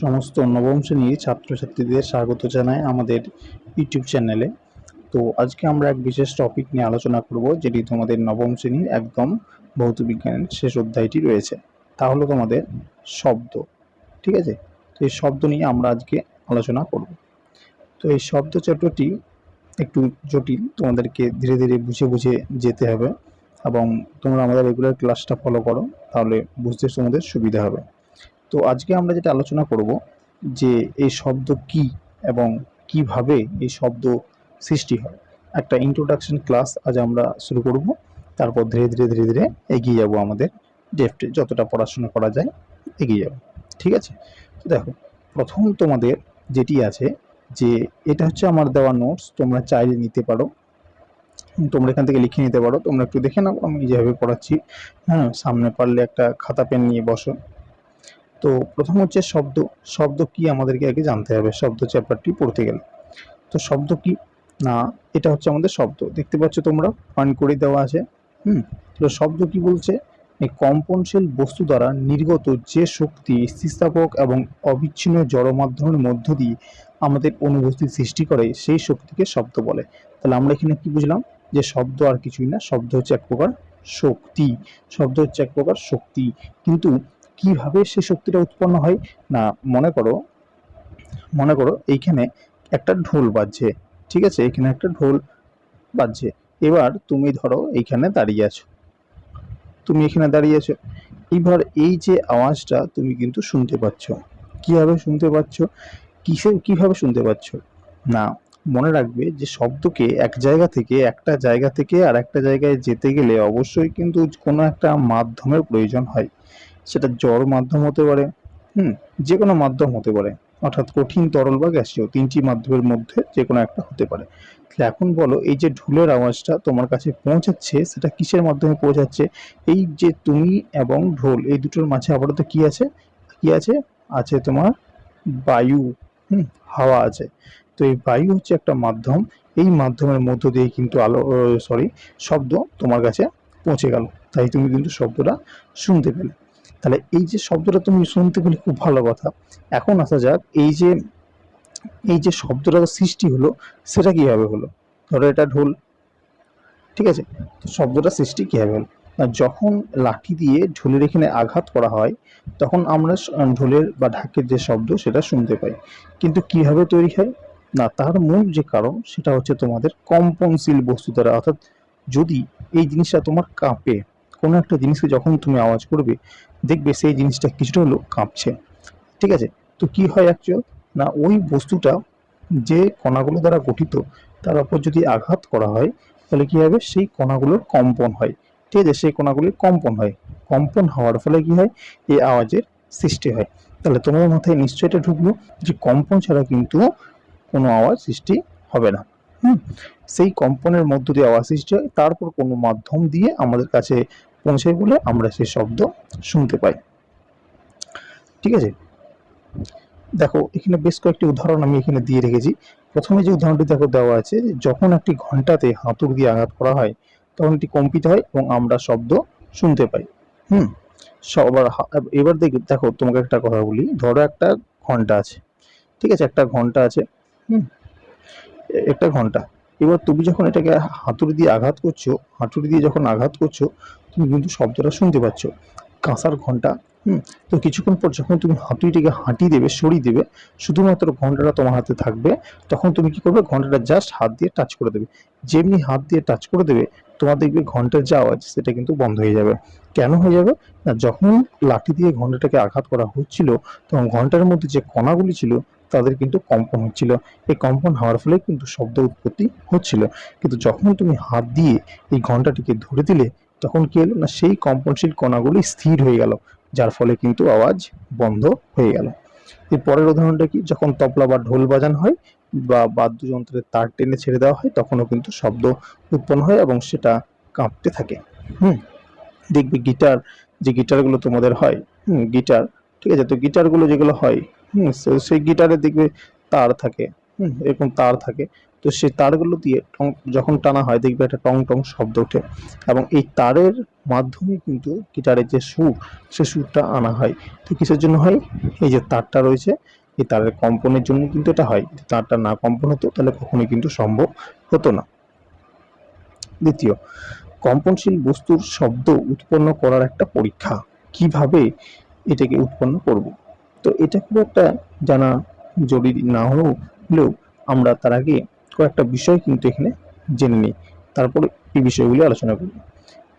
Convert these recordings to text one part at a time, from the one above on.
সমস্ত নবম শ্রেণির ছাত্রছাত্রীদের স্বাগত জানাই আমাদের ইউটিউব চ্যানেলে। তো আজকে আমরা এক বিশেষ টপিক নিয়ে আলোচনা করব, যেটি তোমাদের নবম শ্রেণির একদম ভৌত বিজ্ঞানের শেষ অধ্যায়টি রয়েছে। তা হলো তোমাদের শব্দ, ঠিক আছে? তো এই শব্দ নিয়ে আমরা আজকে আলোচনা করব। তো এই শব্দ চক্রটি একটু জটিল, তোমাদেরকে ধীরে ধীরে বুঝে বুঝে যেতে হবে এবং তোমরা আমাদের রেগুলার ক্লাসটা ফলো করো, তাহলে বুঝতে তোমাদের সুবিধা হবে। তো আজকে আমরা যেটা আলোচনা করব যে এই শব্দ কি এবং কীভাবে এই শব্দ সৃষ্টি হয়। একটা ইন্ট্রোডাকশন ক্লাস আজ আমরা শুরু করব, তারপর ধীরে ধীরে ধীরে ধীরে এগিয়ে যাব আমাদের ডেফটে যতটা পড়াশোনা করা যায় এগিয়ে যাব। ঠিক আছে? দেখো, প্রথম তোমাদের যেটি আছে যে এটা হচ্ছে আমার দেওয়া নোটস তোমরা চাইলে নিতে পারো। তোমরা এখান থেকে লিখে নিতে পারো। তোমরা একটু দেখে নাও, আমি যেভাবে পড়াচ্ছি। হ্যাঁ সামনে পারলে একটা খাতা পেন নিয়ে বসো। তো প্রথম হচ্ছে শব্দ শব্দ কি আমাদেরকে আগে জানতে হবে, শব্দ চ্যাপ্টারটি পড়তে গেলে। তো শব্দ কি? না, এটা হচ্ছে আমাদের শব্দ। দেখতে পাচ্ছ তোমরা পয়েন্ট করে দেওয়া আছে, হুম? তো শব্দ কি বলছে? কম্পনশীল বস্তু দ্বারা নির্গত যে শক্তি, স্থিতিস্থাপক এবং অবিচ্ছিন্ন জড় মাধ্যমের মধ্য দিয়ে আমাদের অনুভূতি সৃষ্টি করে, সেই শক্তিকে শব্দ বলে। তাহলে আমরা এখানে কি বুঝলাম? যে শব্দ আর কিছুই না, শব্দ হচ্ছে এক প্রকার শক্তি, শব্দ হচ্ছে এক প্রকার শক্তি। কিন্তু কীভাবে সে শক্তিটা উৎপন্ন হয়? না, মনে করো মনে করো এইখানে একটা ঢোল বাজছে, ঠিক আছে? এখানে একটা ঢোল বাজছে। এবার তুমি ধরো এইখানে দাঁড়িয়ে আছো। তুমি এখানে দাঁড়িয়ে আছো। এবার এই যে আওয়াজটা তুমি কিন্তু শুনতে পাচ্ছ। কীভাবে শুনতে পাচ্ছ? কিসে, কীভাবে শুনতে পাচ্ছ? না, মনে রাখবে যে শব্দকে এক জায়গা থেকে একটা জায়গা থেকে আর একটা জায়গায় যেতে গেলে অবশ্যই কিন্তু কোনো একটা মাধ্যমের প্রয়োজন হয়। সেটা জড় মাধ্যম হতে পারে, হুম যে কোনো মাধ্যম হতে পারে। অর্থাৎ কঠিন তরল বা গ্যাসীয় তিনটি মাধ্যমের মধ্যে যে কোনো একটা হতে পারে। তাহলে এখন বলো, এই যে ঢোলের আওয়াজটা তোমার কাছে পৌঁছাচ্ছে, সেটা কিসের মাধ্যমে পৌঁছাচ্ছে? এই যে তুমি এবং ঢোল, এই দুটোর মাঝে আপাতত কি আছে? কি আছে? আছে তোমার বায়ু, হুম, হাওয়া আছে। তো এই বায়ু হচ্ছে একটা মাধ্যম, এই মাধ্যমের মধ্য দিয়ে কিন্তু আলো সরি, শব্দ তোমার কাছে পৌঁছে গেল। তাই তুমি কিন্তু শব্দটা শুনতে পেলে। তাহলে এই যে শব্দটা তুমি শুনতে পেলে খুব ভালো কথা। এখন আসা যাক, এই যে এই যে শব্দটা সৃষ্টি হলো, সেটা কীভাবে হলো? ধরো এটা ঢোল, ঠিক আছে? শব্দটা সৃষ্টি কীভাবে হলো? যখন লাঠি দিয়ে ঢোলের এখানে আঘাত করা হয়, তখন আমরা ঢোলের বা ঢাকের যে শব্দ, সেটা শুনতে পাই। কিন্তু কীভাবে তৈরি হয়? না, তার মূল যে কারণ, সেটা হচ্ছে তোমাদের কম্পনশীল বস্তু দ্বারা। অর্থাৎ যদি এই জিনিসটা তোমার কাঁপে কোনো একটা জিনিসকে যখন তুমি আওয়াজ করবে, দেখবে সেই জিনিসটা কিছুটা হলেও কাঁপছে। ঠিক আছে? তো কি হয় অ্যাকচুয়াল না, ওই বস্তুটা যে কণাগুলো দ্বারা গঠিত, তার উপর যদি আঘাত করা হয়, তাহলে কী হবে? সেই কণাগুলোর কম্পন হয়। ঠিক আছে? সেই কণাগুলির কম্পন হয়। কম্পন হওয়ার ফলে কি হয়? এই আওয়াজের সৃষ্টি হয়। তাহলে তোমার মাথায় নিশ্চয়ই এটা ঢুকলো যে কম্পন ছাড়া কিন্তু কোনো আওয়াজ সৃষ্টি হবে না। হুম? সেই কম্পনের মধ্য দিয়ে আওয়াজ সৃষ্টি হয়। তারপর কোনো মাধ্যম দিয়ে আমাদের কাছে পৌঁছায় বলে আমরা সেই শব্দ শুনতে পাই। ঠিক আছে? দেখো, এখানে বেশ কয়েকটি উদাহরণ আমি এখানে দিয়ে রেখেছি। প্রথমে যে উদাহরণটি দেখো দেওয়া আছে, যখন একটি ঘন্টাতে হাতুড় দিয়ে আঘাত করা হয়, তখন এটি কম্পিত হয় এবং আমরা শব্দ শুনতে পাই। হুম? সবার এবার দেখি, দেখো, তোমাকে একটা কথা বলি। ধরো একটা ঘণ্টা আছে। ঠিক আছে, একটা ঘণ্টা আছে। হুম? একটা ঘণ্টা। এবার তুমি যখন এটাকে হাতুড়ি দিয়ে আঘাত করছ, হাতুড়ি দিয়ে যখন আঘাত করছ তুমি কিন্তু শব্দটা শুনতে পাচ্ছ। কাঁসার ঘণ্টা, হুম? তো কিছুক্ষণ পর যখন তুমি হাতুড়িটাকে হাঁটি দেবে, সরিয়ে দেবে, শুধুমাত্র ঘন্টাটা তোমার হাতে থাকবে, তখন তুমি কি করবে? ঘন্টাটা জাস্ট হাত দিয়ে টাচ করে দেবে। যেমনি হাত দিয়ে টাচ করে দেবে, তোমার দেখবে ঘণ্টার যে আওয়াজ, সেটা কিন্তু বন্ধ হয়ে যাবে। কেন হয়ে যাবে? না, যখন লাঠি দিয়ে ঘন্টাটাকে আঘাত করা হচ্ছিল, তখন ঘণ্টার মধ্যে যে কণাগুলি ছিল, তাদের কিন্তু কম্পন হচ্ছিল। এই কম্পন হওয়ার ফলে কিন্তু শব্দ উৎপত্তি হচ্ছিল। কিন্তু যখন তুমি হাত দিয়ে এই ঘন্টাটিকে ধরে দিলে তখন কি হলো না, সেই কম্পনশীল কণাগুলি স্থির হয়ে গেল, যার ফলে কিন্তু আওয়াজ বন্ধ হয়ে গেল। এর পরের উদাহরণটা কি? যখন তবলা বা ঢোল বাজানো হয় বা বাদ্যযন্ত্রের তার টেনে ছেড়ে দেওয়া হয়, তখনও কিন্তু শব্দ উৎপন্ন হয় এবং সেটা কাঁপতে থাকে। হুম, দেখবে গিটার, যে গিটারগুলো তোমাদের হয়, হুম, গিটার, ঠিক আছে? তো গিটারগুলো যেগুলো হয়, হুম সেই গিটারে দেখবে তার থাকে, হুম, এরকম তার থাকে। তো সেই তারগুলো দিয়ে টং, যখন টানা হয়, দেখবে একটা টং টং শব্দ ওঠে এবং এই তারের মাধ্যমে কিন্তু গিটারের যে সুর, সে সুরটা আনা হয়। তো কিসের জন্য হয়? এই যে তারটা রয়েছে, এই তারের কম্পনের জন্য কিন্তু এটা হয়। তারটা না কম্পন হতো, তাহলে কখনোই কিন্তু সম্ভব হতো না। দ্বিতীয়, কম্পনশীল বস্তুর শব্দ উৎপন্ন করার একটা পরীক্ষা। কীভাবে এটাকে উৎপন্ন করব? তো এটা খুব একটা জানা জরুরি না হলেও আমরা তার আগে কয়েকটা বিষয় কিন্তু এখানে জেনে নিই। তারপরে এই বিষয়গুলি আলোচনা করব।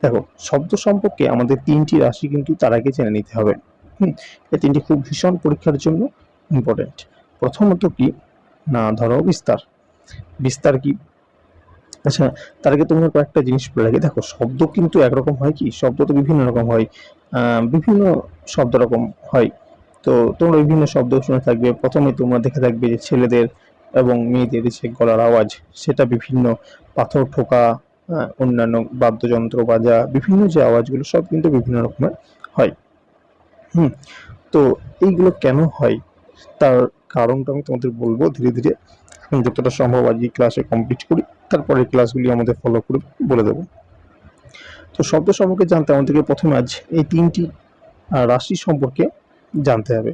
দেখো, শব্দ সম্পর্কে আমাদের তিনটি রাশি কিন্তু তার আগে জেনে নিতে হবে। হুম, এই তিনটি খুব ভীষণ পরীক্ষার জন্য ইম্পর্টেন্ট প্রথমত কি? না, ধরো বিস্তার। বিস্তার কি? আচ্ছা তার আগে তোমার কয়েকটা জিনিস বলে রাখি। দেখো, শব্দ কিন্তু একরকম হয় কি? শব্দ তো বিভিন্ন রকম হয়। বিভিন্ন শব্দ রকম হয়। তো তোমরা বিভিন্ন শব্দ শুনে থাকবে। প্রথমে তোমরা দেখে থাকবে যে ছেলেদের এবং মেয়েদের যে গলার আওয়াজ, সেটা বিভিন্ন পাথর ঠোকা অন্যান্য বাদ্যযন্ত্র বাজা, বিভিন্ন যে আওয়াজগুলো, সব কিন্তু বিভিন্ন রকমের হয়। হুম, তো এইগুলো কেন হয়? তার কারণটা আমি তোমাদের বলব ধীরে ধীরে। এখন যতটা সম্ভব আজকে ক্লাসে কমপ্লিট করি, তারপরে ক্লাসগুলি আমাদের ফলো করে বলে দেবো। তো শব্দ সম্পর্কে জানতে আমাদেরকে প্রথমে আজ এই তিনটি রাশি সম্পর্কে জানতে হবে।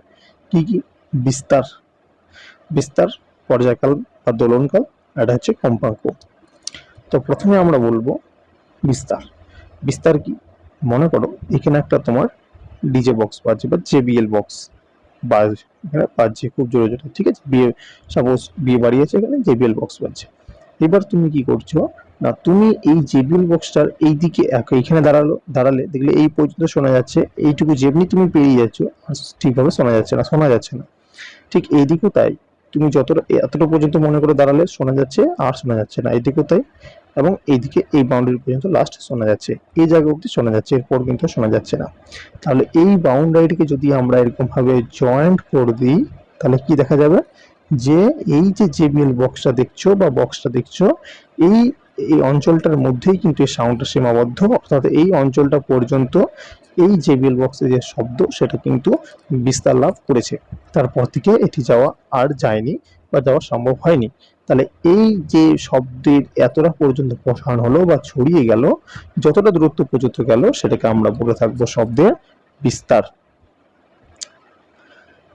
কি কি? বিস্তার। বিস্তার পর্যায়কাল বা দোলনকাল, এটা হচ্ছে কম্পাঙ্ক। তো প্রথমে আমরা বলব বিস্তার। বিস্তার কি? মনে করো, এখানে একটা তোমার ডিজে বক্স বাজছে বা জেবিএল বক্স বাজ এখানে বাজছে খুব জোরে জোরে, ঠিক আছে? বিয়ে সাপোজ বিয়ে বাড়ি আছে এখানে জেবিএল বক্স বাজছে এবার তুমি কি করছ? না, তুমি এই জেবিএল বক্সটার এই দিকে এইখানে দাঁড়াল, দাঁড়ালে দেখলে এই পর্যন্ত শোনা যাচ্ছে, এইটুকু যেমনি তুমি পেরিয়ে যাচ্ছ ঠিকভাবে শোনা যাচ্ছে না, শোনা যাচ্ছে না। ঠিক এইদিকেও তাই। তুমি যতটা, এতটা পর্যন্ত মনে করে দাঁড়ালে শোনা যাচ্ছে আর শোনা যাচ্ছে না। এইদিকেও তাই। এবং এইদিকে এই বাউন্ডারি পর্যন্ত লাস্ট শোনা যাচ্ছে। এই জায়গা অবধি শোনা যাচ্ছে, এরপর কিন্তু শোনা যাচ্ছে না। তাহলে এই বাউন্ডারিটিকে যদি আমরা এরকম ভাবে জয়েন্ট করে দিই, তাহলে কি দেখা যাবে? যে এই যে জেবিএল বক্সটা দেখছ বা বক্সটা দেখছ, এই এই অঞ্চলটার মধ্যেই কিন্তু এই সাউন্ডটা সীমাবদ্ধ। অর্থাৎ এই অঞ্চলটা পর্যন্ত এই যে জেবিএল বক্সের যে শব্দ, সেটা কিন্তু বিস্তার লাভ করেছে। তারপর থেকে এটি যাওয়া আর যায়নি বা যাওয়া সম্ভব হয়নি। তাহলে এই যে শব্দের এতটা পর্যন্ত প্রসারণ হলো বা ছড়িয়ে গেল, যতটা দূরত্ব পর্যন্ত গেল, সেটাকে আমরা বলে থাকব শব্দের বিস্তার।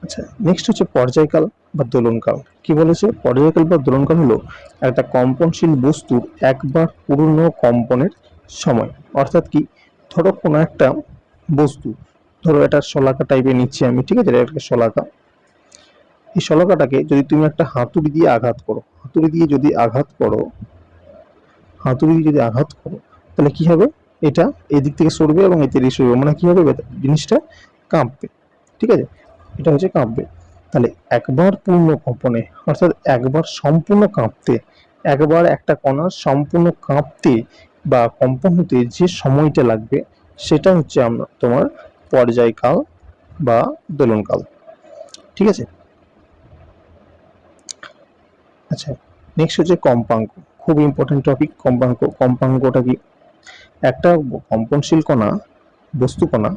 আচ্ছা নেক্সট হচ্ছে পর্যায়কাল বা দোলনকাল। কি বলেছে? পর্যায়কাল বা দোলনকাল হলো একটা কম্পনশীল বস্তুর একবার পুরনো কম্পনের সময়। অর্থাৎ কি? ধরো কোনো একটা বস্তু। ধরো এটা শলাকা টাইপের নিচ্ছি আমি, ঠিক আছে? এটা একটা শলাকা। এই শলাকাটাকে যদি তুমি একটা হাতুড়ি দিয়ে আঘাত করো, হাতুড়ি দিয়ে যদি আঘাত করো, হাতুড়ি দিয়ে যদি আঘাত করো, তাহলে কি হবে? এটা এদিক থেকে সরবে এবং এতে সরবে মানে কি হবে? জিনিসটা কাঁপবে, ঠিক আছে? এটা হচ্ছে কাঁপবে। তাহলে একবার পূর্ণ কম্পনে, অর্থাৎ একবার সম্পূর্ণ কাঁপতে, একবার একটা কণার সম্পূর্ণ কাঁপতে বা কম্পন হতে যে সময়টা লাগবে সেটা হচ্ছে আমরা তোমার পর্যায়কাল বা দোলনকাল। ঠিক আছে? আচ্ছা নেক্সট হচ্ছে কম্পাঙ্ক। খুব ইম্পর্টেন্ট টপিক কম্পাঙ্ক, কম্পাঙ্কটা কি? একটা কম্পনশীল কণা, বস্তু কণা,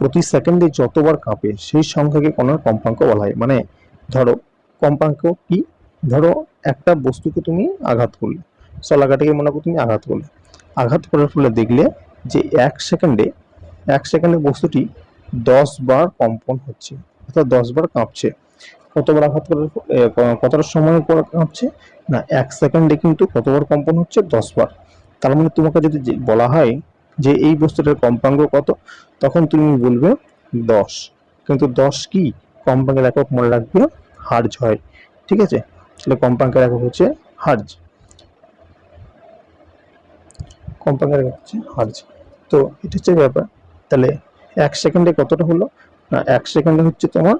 প্রতি সেকেন্ডে যতবার কাঁপে, সেই সংখ্যাকে কণার কম্পাঙ্ক বলা হয়। মানে ধরো, কম্পাঙ্ক কি? ধরো, একটা বস্তুকে তুমি আঘাত করলে শলাকাটাকে মনে করো তুমি আঘাত করলে। আঘাত করার ফলে দেখলে যে এক সেকেন্ডে এক সেকেন্ডে বস্তুটি দশ বার কম্পন হচ্ছে, অর্থাৎ দশ বার কাঁপছে। কতবার আঘাত করার কতটা সময় পর কাঁপছে? না, এক সেকেন্ডে কিন্তু কতবার কম্পন হচ্ছে? দশ বার। তার মানে তোমাকে যদি বলা হয় যে এই বস্তুটার কম্পাঙ্ক কত, তখন তুমি বলবে দশ। কিন্তু দশ কি? কম্পাঙ্কের একক মনে রাখবে হার্জ হয়। ঠিক আছে? তাহলে কম্পাঙ্কের একক হচ্ছে হার্জ। কম্পাঙ্কের একক হচ্ছে হার্জ। তো এটা হচ্ছে ব্যাপার। তাহলে এক সেকেন্ডে কতটা হলো? না, এক সেকেন্ডে হচ্ছে তোমার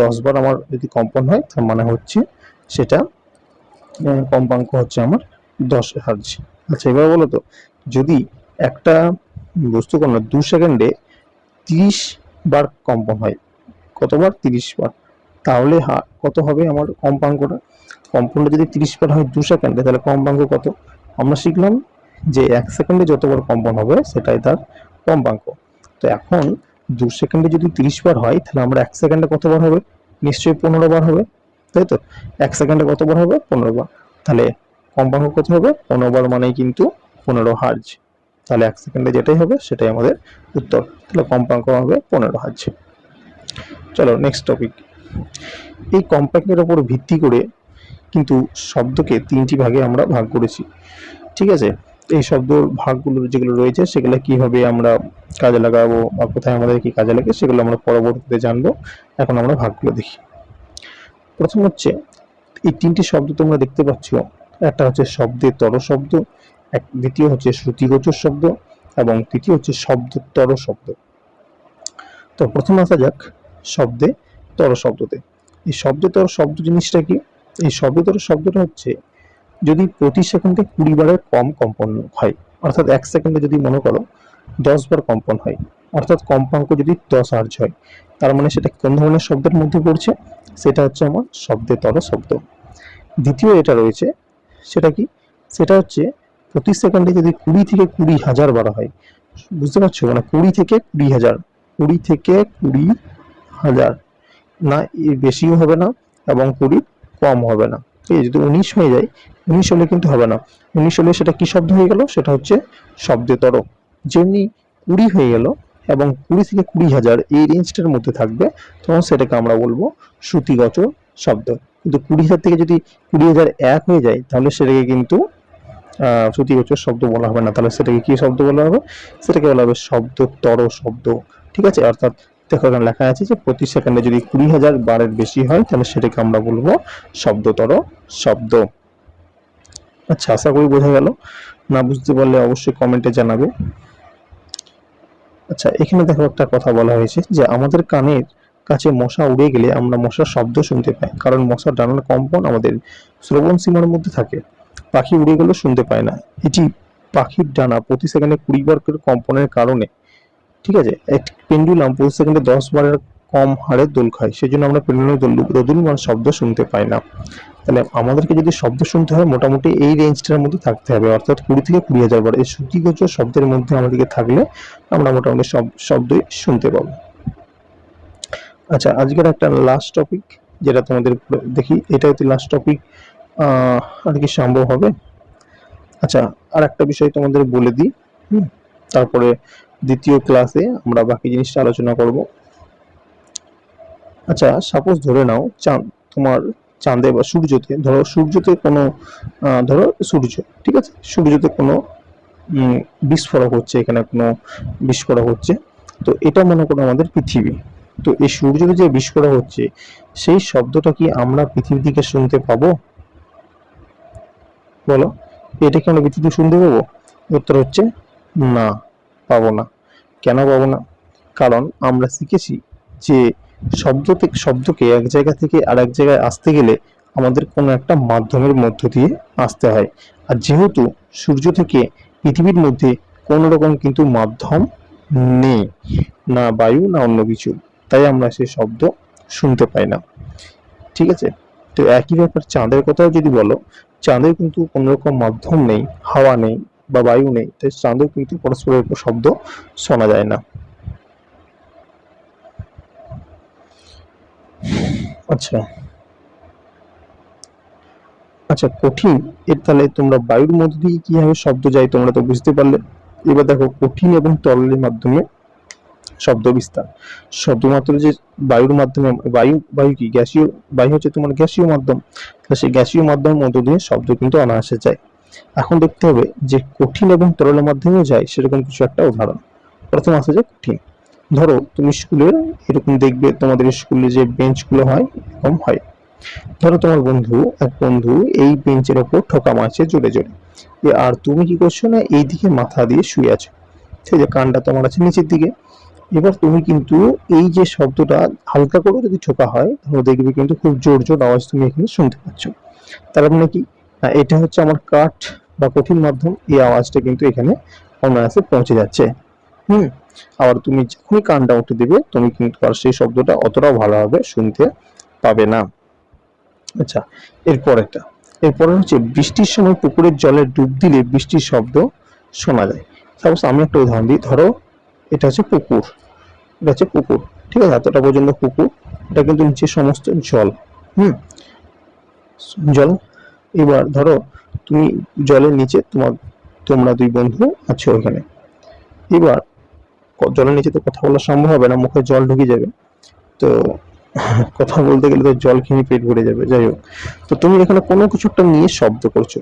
দশ বার আমার যদি কম্পন হয়, তার মানে হচ্ছে সেটা কম্পাঙ্ক হচ্ছে আমার দশ হার্জ আচ্ছা এবার বলো তো, যদি একটা বস্তু কোনো দু সেকেন্ডে তিরিশ বার কম্পন হয়, কতবার? তিরিশ বার। তাহলে কত হবে আমার কম্পাঙ্কটা? কম্পনটা যদি তিরিশ বার হয় দু সেকেন্ডে, তাহলে কম্পাঙ্ক কত? আমরা শিখলাম যে এক সেকেন্ডে যতবার কম্পন হবে সেটাই তার কম্পাঙ্ক। তো এখন দু সেকেন্ডে যদি তিরিশ বার হয়, তাহলে আমরা এক সেকেন্ডে কতবার হবে? নিশ্চয়ই পনেরো বার হবে, তাই তো? এক সেকেন্ডে কতবার হবে? পনেরো বার। তাহলে কম্পাঙ্ক কত হবে? পনেরো বার মানেই কিন্তু পনেরো হার্জ। তাহলে এক সেকেন্ডে যেটাই হবে, সেটাই আমাদের উত্তর। তাহলে কম্পাঙ্ক হবে পনেরো হার্জ। চলো নেক্সট টপিক এই কম্পাঙ্কের ওপর ভিত্তি করে কিন্তু শব্দকে তিনটি ভাগে আমরা ভাগ করেছি। ঠিক আছে? এই শব্দ ভাগগুলো যেগুলো রয়েছে, সেগুলো কীভাবে আমরা কাজে লাগাবো বা কোথায় আমাদের কি কাজে লাগে, সেগুলো আমরা পরবর্তীতে জানব। এখন আমরা ভাগগুলো দেখি। প্রথম হচ্ছে, এই তিনটি শব্দ তোমরা দেখতে পাচ্ছ। একটা হচ্ছে শব্দের তর শব্দ, এক, দ্বিতীয় হচ্ছে শ্রুতিগোচর শব্দ এবং তৃতীয় হচ্ছে শব্দতর শব্দ। তো প্রথম আসা যাক শব্দে তর শব্দতে। এই শব্দতর শব্দ জিনিসটা কি? এই শব্দতর শব্দটা হচ্ছে যদি প্রতি সেকেন্ডে কুড়ি বারের কম কম্পন হয়, অর্থাৎ এক সেকেন্ডে যদি মনে করো দশ বার কম্পন হয়, অর্থাৎ কম্পাঙ্ক যদি দশ আর্জ হয়, তার মানে সেটা কোন ধরনের শব্দের মধ্যে পড়ছে? সেটা হচ্ছে আমার শব্দেতর শব্দ। দ্বিতীয় এটা রয়েছে, সেটা কি? সেটা হচ্ছে প্রতি সেকেন্ডে যদি কুড়ি থেকে কুড়ি হাজার বার হয়, বুঝতে পারছ? মানে কুড়ি থেকে কুড়ি হাজার, কুড়ি থেকে কুড়ি হাজার। না বেশিও হবে না এবং কুড়ি কম হবে না। আছে? যদি উনিশ হয়ে যায়, উনিশ হলে কিন্তু হবে না। উনিশ হলে সেটা কি শব্দ হয়ে গেল? সেটা হচ্ছে শব্দেতর যেমনি কুড়ি হয়ে গেল এবং কুড়ি থেকে কুড়ি হাজার এই রেঞ্জটার মধ্যে থাকবে, তখন সেটাকে আমরা বলব শ্রুতিগত শব্দ। কিন্তু কুড়ি হাজার থেকে যদি কুড়ি হাজার এক হয়ে যায়, তাহলে সেটাকে কিন্তু শ্রুতিগোচর শব্দ বলা হবে না। তাহলে সেটাকে কি শব্দ বলা হবে? সেটাকে বলা হবে শব্দতর শব্দ। ঠিক আছে? অর্থাৎ দেখো এখানে লেখা আছে যে প্রতি সেকেন্ডে যদি কুড়ি হাজার বারের বেশি হয়, তাহলে সেটাকে আমরা বলব শব্দতর শব্দ। আচ্ছা আশা করি বোঝা গেল। না বুঝতে পারলে অবশ্যই কমেন্টে জানাবে। আচ্ছা এখানে দেখো একটা কথা বলা হয়েছে যে আমাদের কানের কাছে মশা উড়ে গেলে আমরা মশার শব্দ শুনতে পাই, কারণ মশার ডানার কম্পন আমাদের শ্রবণ সীমার মধ্যে থাকে। পাখি উড়ে গেলেও শুনতে পায় না। এটি পাখির ডানা প্রতি সেকেন্ডে কুড়ি বার করে কম্পনের কারণে ঠিক আছে? একটি পেন্ডুলাম প্রতি সেকেন্ডে দশ বারের কম হারে দোল খায় সেই জন্য আমরা পেন্ডুলামের দোদুলমান শব্দ শুনতে পাই না। তাহলে আমাদেরকে যদি শব্দ শুনতে হয়, মোটামুটি এই রেঞ্জটার মধ্যে থাকতে হবে। অর্থাৎ কুড়ি থেকে কুড়ি হাজার বার। এই শ্রুতিগোচর শব্দের মধ্যে আমাদেরকে থাকলে আমরা মোটামুটি সব, শব্দই শুনতে পাবো। আচ্ছা আজকের একটা লাস্ট টপিক যেটা তোমাদের দেখি। এটা হচ্ছে লাস্ট টপিক আর কি সম্ভব হবে? আচ্ছা আর একটা বিষয় তোমাদের বলে দিই তারপরে দ্বিতীয় ক্লাসে আমরা বাকি জিনিসটা আলোচনা করব। আচ্ছা সাপোজ ধরে নাও চাঁদ, তোমার চাঁদে বা সূর্যতে, ধরো সূর্যতে কোনো ধরো সূর্য, ঠিক আছে? সূর্যতে কোনো বিস্ফোরক হচ্ছে, এখানে কোনো বিস্ফোরক হচ্ছে। তো এটা মনে করো আমাদের পৃথিবী। তো এই সূর্যতে যে বিস্ফোরক হচ্ছে, সেই শব্দটা কি আমরা পৃথিবী থেকে শুনতে পাবো? বলো, এটা কি আমরা পৃথিবী শুনতে পাবো? উত্তর হচ্ছে না। পাবো না। কেন পাবো না? কারণ আমরা শিখেছি যে শব্দ থেকে শব্দকে এক জায়গা থেকে আর এক জায়গায় আসতে গেলে আমাদের কোনো একটা মাধ্যমের মধ্য দিয়ে আসতে হয়। আর যেহেতু সূর্য থেকে পৃথিবীর মধ্যে কোনো রকম কিন্তু মাধ্যম নেই, না বায়ু, না অন্য কিছু, তাই আমরা সেই শব্দ শুনতে পাই না। ঠিক আছে? তো একই ব্যাপার চাঁদের কথাও যদি বলো, চাঁদের কিন্তু কোনো রকম মাধ্যম নেই, হাওয়া নেই বা বায়ু নেই। তাই চাঁদেও কিন্তু পরস্পরের উপর শব্দ শোনা যায় না। আচ্ছা। আচ্ছা কঠিন। এর তাহলে তোমরা বায়ুর মধ্যে দিয়ে কীভাবে শব্দ যায় তোমরা তো বুঝতে পারলে। এবার দেখো, কঠিন এবং তরলের মাধ্যমে শব্দ বিস্তার। শব্দ মাত্র যে বায়ুর মাধ্যমে, বায়ু বায়ু কি? গ্যাসীয়, বায়ু হচ্ছে তোমার গ্যাসীয় মাধ্যম। তো সেই গ্যাসীয় মাধ্যমের মধ্য দিয়ে শব্দ কিন্তু অনায়াসে যায়। এখন দেখতে হবে যে কঠিন এবং তরলের মাধ্যমেও যায় সেরকম কিছু একটা উদাহরণ। প্রথম আসে যে কঠিন। ধরো, তুমি স্কুলে এরকম দেখবে তোমাদের স্কুলে যে বেঞ্চগুলো হয়, এরকম হয়। ধরো তোমার বন্ধু, এক বন্ধু এই বেঞ্চের ওপর ঠোকা মারছে জোরে জোরে। আর তুমি কি করছ না এই দিকে মাথা দিয়ে শুয়ে আছো? ঠিক আছে কানটা তোমার আছে নিচের দিকে। এবার তুমি কিন্তু এই যে শব্দটা হালকা করে যদি ঠোকা হয়, তাহলে দেখবে কিন্তু খুব জোর জোর আওয়াজ তুমি এখানে শুনতে পাচ্ছ। তার মানে কি? এটা হচ্ছে আমার কাঠ বা কঠিন মাধ্যম। এই আওয়াজটা কিন্তু এখানে অনায়াসে পৌঁছে যাচ্ছে। হুম, আবার তুমি যখনই কানটা উঠে দেবে, তুমি কিন্তু আর সেই শব্দটা অতটাও ভালোভাবে শুনতে পাবে না। আচ্ছা এরপর একটা। এরপরে হচ্ছে বৃষ্টির সময় পুকুরের জলে ডুব দিলে বৃষ্টির শব্দ শোনা যায়। সাপোজ আমি একটা উদাহরণ দিই, ধরো এটা হচ্ছে পুকুর। এটা হচ্ছে পুকুর। ঠিক আছে, এতটা পর্যন্ত পুকুর। এটা কিন্তু নিচে সমস্ত জল। হুম, জল এবার ধরো তুমি জলের নিচে তোমার, তোমরা দুই বন্ধু আছো ওখানে এবার জলের নিচে তো কথা বলা সম্ভব হবে না, মুখে জল ঢুকে যাবে। তো কথা বলতে গেলে তো জল খেয়ে পেট ভরে যাবে, যাই হোক। তো তুমি এখানে কোনো কিছু একটা নিয়ে শব্দ করছ।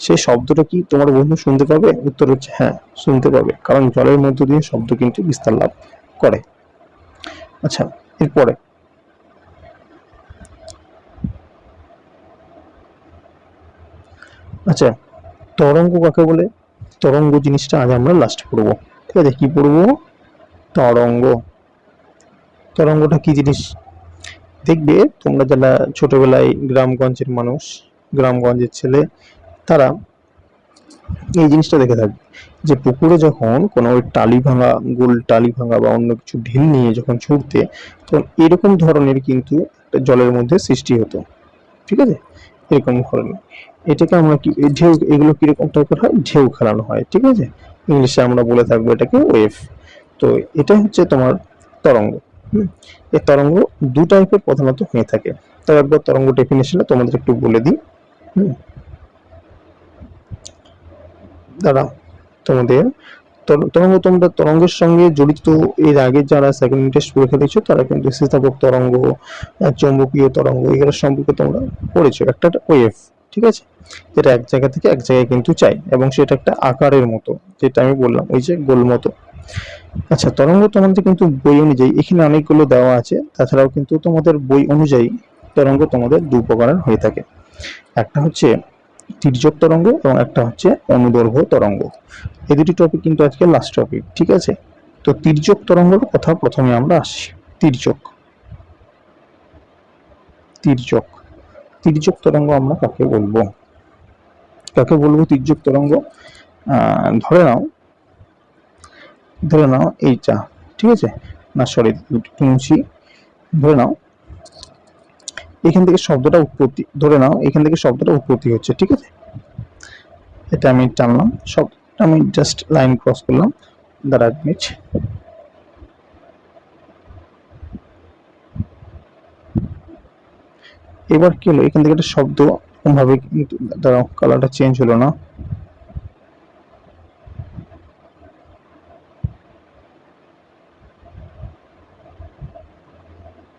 সেই শব্দটা কি তোমার বন্ধু শুনতে পাবে? উত্তর হচ্ছে হ্যাঁ শুনতে পাবে। কারণ জলের মধ্য দিয়ে শব্দ কিন্তু বিস্তার লাভ করে। আচ্ছা এরপরে আচ্ছা তরঙ্গ কাকে বলে? তরঙ্গ জিনিসটা আজ আমরা লাস্ট পড়ব। ঠিক আছে, কি পড়ব? তরঙ্গ। তরঙ্গটা কি জিনিস? দেখবে তোমরা যারা ছোটবেলায় গ্রামগঞ্জের মানুষ, গ্রামগঞ্জের ছেলে, তারা এই জিনিসটা দেখে থাকবে যে পুকুরে যখন কোনো ওই টালি ভাঙা, গোল টালি ভাঙা বা অন্য কিছু ঢিল নিয়ে যখন ছুটতে, তখন এরকম ধরনের কিন্তু জলের মধ্যে সৃষ্টি হতো। ঠিক আছে? এরকম ধরনের। এটাকে আমরা কি ঢেউ, এগুলো কীরকম টাইপের হয়? ঢেউ খেলানো হয়, ঠিক আছে? ইংলিশে আমরা বলে থাকব এটাকে ওয়েভ তো এটা হচ্ছে তোমার তরঙ্গ এই তরঙ্গ দু টাইপের প্রধানত হয়ে থাকে। তো একবার তরঙ্গ ডেফিনেশনে তোমাদের একটু বলে দিই দাঁড়াও, তোমাদের তরঙ্গ তোমরা তরঙ্গের সঙ্গে জড়িত, এর আগে যারা সেকেন্ড টেস্ট পরীক্ষা দিচ্ছ তারা কিন্তু স্থিতিস্থাপক তরঙ্গ চৌম্বকীয় তরঙ্গ এগুলোর সম্পর্কে তোমরা পড়েছো। একটা ওয়েভ ঠিক আছে? যেটা এক জায়গা থেকে এক জায়গায় কিন্তু চাই এবং সেটা একটা আকারের মতো, যেটা আমি বললাম, ওই যে গোল মতো। আচ্ছা তরঙ্গ তোমাদের কিন্তু বই অনুযায়ী, এখানে অনেকগুলো দেওয়া আছে, তাছাড়াও কিন্তু তোমাদের বই অনুযায়ী তরঙ্গ তোমাদের দু প্রকারের হয়ে থাকে। একটা হচ্ছে তির্যক তরঙ্গ এবং একটা হচ্ছে অনুদৈর্ঘ্য তরঙ্গ। এই দুটি টপিক কিন্তু আজকে লাস্ট টপিক ঠিক আছে? তো তির্যক তরঙ্গের কথা প্রথমে আমরা আসি তির্যক। তির্যক। তির্যক তরঙ্গ আমরা কাকে বলব? কাকে বলব তির্যক তরঙ্গ? ধরে নাও ধরে নাও এইটা, ঠিক আছে? না সরি মুছি ধরে নাও, এখান থেকে শব্দটা উৎপত্তি, ধরে নাও, এখান থেকে শব্দটা উৎপত্তি হচ্ছে, ঠিক আছে? এটা আমি টানলাম, শব্দটা আমি জাস্ট লাইন ক্রস করলাম দাঁড়া এক এবার কি হলো? এখান থেকে একটা শব্দ ভাবে কিন্তু দাঁড়াও কালারটা চেঞ্জ হলো না।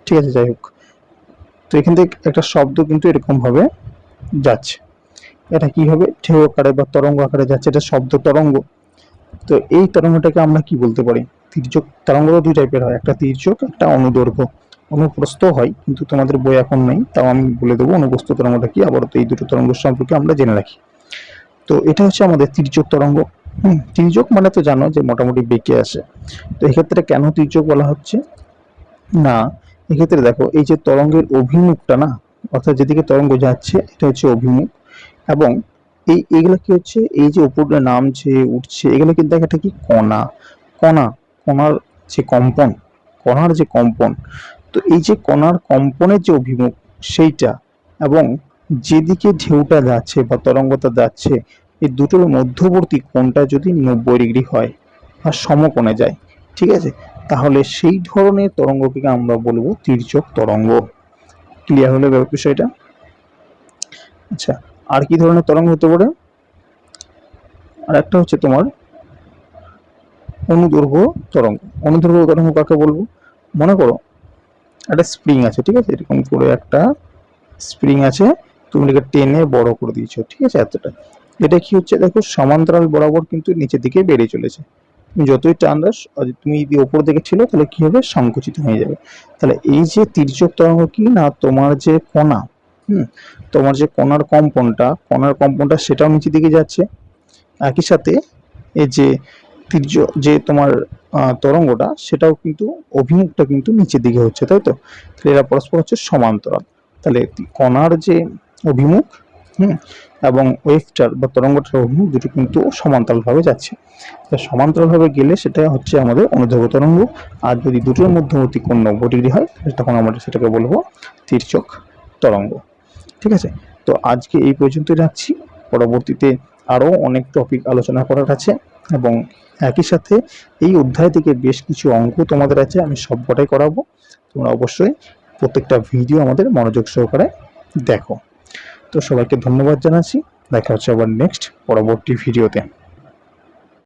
ঠিক আছে, যাই হোক। তো এখান থেকে একটা শব্দ কিন্তু এরকম ভাবে যাচ্ছে। এটা কি হবে? ঢেউ আকারে বা তরঙ্গ আকারে যাচ্ছে, এটা শব্দ তরঙ্গ। তো এই তরঙ্গটাকে আমরা কি বলতে পারি? তির্যক, তরঙ্গ দুই টাইপের হয়, একটা তির্যক, একটা অনুদৈর্ঘ্য। অনুপ্রস্থ হয়, কিন্তু তোমাদের বই এখন নেই, তাও আমি বলে দেবো অনুপ্রস্থ তরঙ্গটা কি, আপাতত এই দুটো তরঙ্গ সম্পর্কে আমরা জেনে রাখি। তো এটা হচ্ছে আমাদের তির্যক তরঙ্গ। তির্যক মানে তো জানো যে মোটামুটি বেঁকে আসে। তো এক্ষেত্রে কেন তির্যক বলা হচ্ছে? না, এক্ষেত্রে দেখো, এই যে তরঙ্গের অভিমুখটা না, অর্থাৎ যেদিকে তরঙ্গ যাচ্ছে, এটা হচ্ছে অভিমুখ। এবং এই, এগুলো কি হচ্ছে? এই যে উপরে নামছে, উঠছে, এগুলো কিন্তু একটা কি? কণা। কণা, কণার যে কম্পন, কণার যে কম্পন তো এই যে কণার কম্পনের যে অভিমুখ, সেইটা এবং যেদিকে ঢেউটা যাচ্ছে বা তরঙ্গটা যাচ্ছে, এই দুটোর মধ্যবর্তী কোণটা যদি নব্বই ডিগ্রি হয় আর সমকোণে যায়, ঠিক আছে? তাহলে সেই ধরনের তরঙ্গকে আমরা বলব তির্যক তরঙ্গ। ক্লিয়ার হলো বিষয়টা? আচ্ছা আর কি ধরনের তরঙ্গ হতে পারে? আর একটা হচ্ছে তোমার অনুদৈর্ঘ্য তরঙ্গ। অনুদৈর্ঘ্য তরঙ্গ কাকে বলব? মনে করো একটা স্প্রিং আছে, ঠিক আছে? এরকম করে একটা স্প্রিং আছে। তুমি এটাকে টেনে বড় করে দিয়েছ, ঠিক আছে? এতটা। এটা কি হচ্ছে? দেখো, সমান্তরাল বরাবর কিন্তু নিচের দিকে বেড়ে চলেছে। তুমি যতই টান দাস তুমি যদি ওপর দিকে ছিল তাহলে কি হবে? সংকুচিত হয়ে যাবে। তাহলে এই যে তির্যক তরঙ্গ কি না? তোমার যে কণা, হুম? তোমার যে কণার কম্পনটা কণার কম্পনটা সেটাও নিচের দিকে যাচ্ছে। একই সাথে এই যে তির্য যে তোমার তরঙ্গটা, সেটাও কিন্তু অভিমুখটা কিন্তু নিচের দিকে হচ্ছে, তাই তো? তাহলে এরা পরস্পর হচ্ছে সমান্তরাল। তাহলে কণার যে অভিমুখ, হুম, এবং ওয়েভটার বা তরঙ্গটার অভিমুখ দুটো কিন্তু সমান্তরালভাবে যাচ্ছে। সমান্তরালভাবে গেলে সেটা হচ্ছে আমাদের অনুদৈর্ঘ্য তরঙ্গ, আর যদি দুটোর মধ্যবর্তী কোণ নব্বই ডিগ্রি হয় তখন আমরা সেটাকে বলব তির্যক তরঙ্গ। ঠিক আছে? তো আজকে এই পর্যন্তই রাখছি। পরবর্তীতে আরও অনেক টপিক আলোচনা করার আছে এবং একই সাথে এই অধ্যায় থেকে বেশ কিছু অঙ্ক তোমাদের আছে, আমি সবকটাই করাবো। তোমরা অবশ্যই প্রত্যেকটা ভিডিও আমাদের মনোযোগ সহকারে দেখো। তো সবাইকে ধন্যবাদ জানাচ্ছি। দেখা হচ্ছে আবার নেক্সট পরবর্তী ভিডিওতে